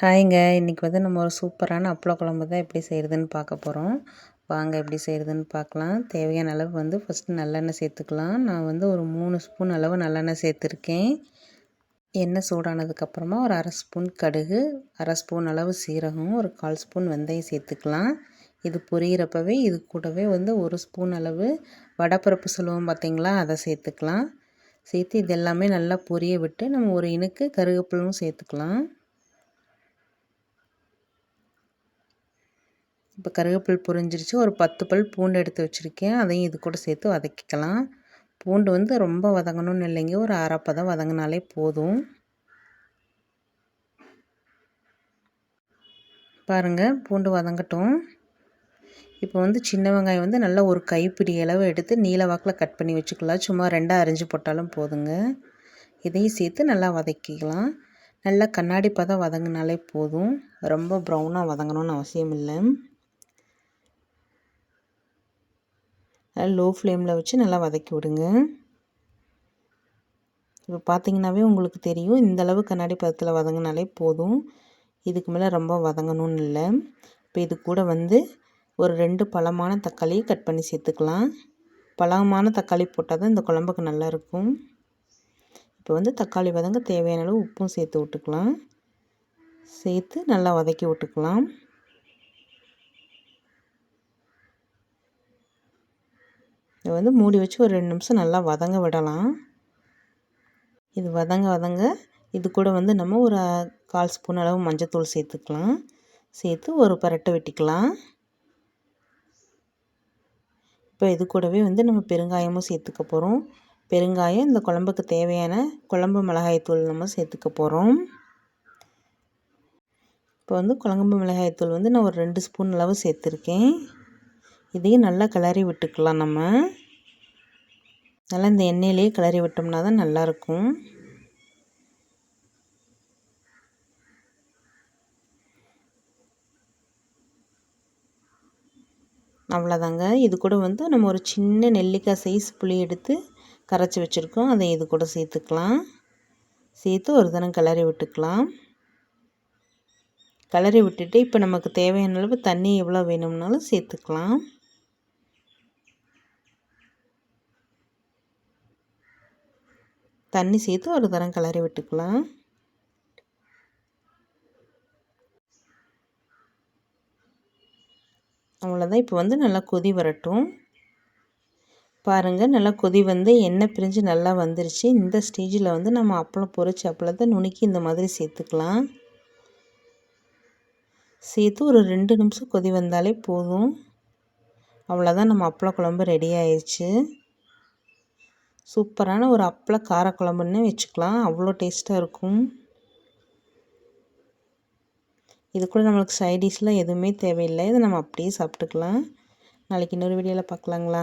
ஹாய்ங்க. இன்றைக்கி வந்து நம்ம ஒரு சூப்பரான அப்பளம் குழம்பு தான் எப்படி செய்கிறதுன்னு பார்க்க போகிறோம் வாங்க எப்படி செய்கிறதுன்னு பார்க்கலாம். தேவையான அளவு வந்து ஃபஸ்ட்டு நல்லெண்ணெய் சேர்த்துக்கலாம். நான் வந்து ஒரு மூணு ஸ்பூன் அளவு நல்லெண்ணெய் சேர்த்துருக்கேன். எண்ணெய் சூடானதுக்கப்புறமா ஒரு அரை ஸ்பூன் கடுகு அரை ஸ்பூன் அளவு சீரகம் ஒரு கால் ஸ்பூன் வெந்தயம் சேர்த்துக்கலாம். இது பொரியிறப்பவே இது கூடவே வந்து ஒரு ஸ்பூன் அளவு வடப்பருப்பு சொல்லுவோம் பார்த்திங்களா? அதை சேர்த்துக்கலாம். சேர்த்து இது எல்லாமே நல்லா பொரிய விட்டு நம்ம ஒரு இனுக்கு கருவேப்பிலும் சேர்த்துக்கலாம். இப்போ கருவேப்பில் பொரிஞ்சிருச்சு. ஒரு பத்து பல் பூண்டு எடுத்து வச்சுருக்கேன். அதையும் இது கூட சேர்த்து வதக்கிக்கலாம். பூண்டு வந்து ரொம்ப வதங்கணும்னு இல்லைங்க. ஒரு அரைப்பதம் வதங்கினாலே போதும். பாருங்கள் பூண்டு வதங்கட்டும். இப்போ வந்து சின்ன வெங்காயம் வந்து நல்லா ஒரு கைப்பிடி அளவு எடுத்து நீல வாக்கில் கட் பண்ணி வச்சுக்கலாம். சும்மா ரெண்டாக அரிஞ்சு போட்டாலும் போதுங்க. இதையும் சேர்த்து நல்லா வதக்கிக்கலாம். நல்லா கண்ணாடி பதம் வதங்கினாலே போதும். ரொம்ப ப்ரௌனாக வதங்கணும்னு அவசியம் இல்லை. லோ ஃப்ளேமில் வச்சு நல்லா வதக்கி விடுங்க. இப்போ பார்த்தீங்கன்னாவே உங்களுக்கு தெரியும் இந்தளவு கண்ணாடி பதத்தில் வதங்கினாலே போதும். இதுக்கு மேலே ரொம்ப வதங்கணும்னு இல்லை. இப்போ இது கூட வந்து ஒரு ரெண்டு பழமான தக்காளி கட் பண்ணி சேர்த்துக்கலாம். பழமான தக்காளி போட்டால் தான் இந்த குழம்புக்கு நல்லாயிருக்கும் இப்போ வந்து தக்காளி வதங்க தேவையான அளவு உப்பும் சேர்த்து விட்டுக்கலாம். சேர்த்து நல்லா வதக்கி விட்டுக்கலாம். இதை வந்து மூடி வச்சு ஒரு ரெண்டு நிமிஷம் நல்லா வதங்க விடலாம். இது வதங்க வதங்க. இது கூட வந்து நம்ம ஒரு கால் ஸ்பூன் அளவு மஞ்சத்தூள் சேர்த்துக்கலாம். சேர்த்து ஒரு பரட்டை வெட்டிக்கலாம். இப்போ இது கூடவே வந்து நம்ம பெருங்காயமும் சேர்த்துக்க போகிறோம் பெருங்காயம் இந்த குழம்புக்கு தேவையான குழம்பு மிளகாய்த்தூள் நம்ம சேர்த்துக்க போகிறோம் இப்போ வந்து குழம்பு மிளகாய்த்தூள் வந்து நான் ஒரு ரெண்டு ஸ்பூன் அளவு சேர்த்துருக்கேன். இதையும் நல்லா கிளறி விட்டுக்கலாம் நம்ம. நல்லா இந்த எண்ணெயிலேயே கிளறி விட்டோம்னா தான் நல்லாயிருக்கும். அவ்வளோதாங்க. இது கூட வந்து நம்ம ஒரு சின்ன நெல்லிக்காய் சைஸ் புளி எடுத்து கரைச்சி வச்சுருக்கோம். அதை இது கூட சேர்த்துக்கலாம். சேர்த்து ஒரு தினம் கிளறி விட்டுக்கலாம். கிளறி விட்டுட்டு இப்போ நமக்கு தேவையான அளவு தண்ணி எவ்வளோ வேணும்னாலும் சேர்த்துக்கலாம். தண்ணி சேர்த்து ஒரு தரம் கிளறி விட்டுக்கலாம். அவ்வளோதான் இப்போ வந்து நல்லா கொதி வரட்டும். பாருங்கள் நல்லா கொதி வந்து எண்ணெய் பிரிஞ்சு நல்லா வந்துருச்சு. இந்த ஸ்டேஜில் வந்து நம்ம அப்பளம் பொறிச்சு அப்பளத்தை நுணுக்கி இந்த மாதிரி சேர்த்துக்கலாம். சேர்த்து ஒரு ரெண்டு நிமிஷம் கொதி வந்தாலே போதும். அவ்வளோதான் நம்ம அப்பள குழம்பு ரெடி ஆயிடுச்சு சூப்பரான ஒரு அப்பள காரக்குழம்புன்னு வச்சுக்கலாம். அவ்வளோ டேஸ்ட்டாக இருக்கும். இது கூட நம்மளுக்கு சைடிஷ்லாம் எதுவுமே தேவையில்லை. இதை நம்ம அப்படியே சாப்பிட்டுக்கலாம். நாளைக்கு இன்னொரு வீடியோவில் பார்க்கலாங்களா?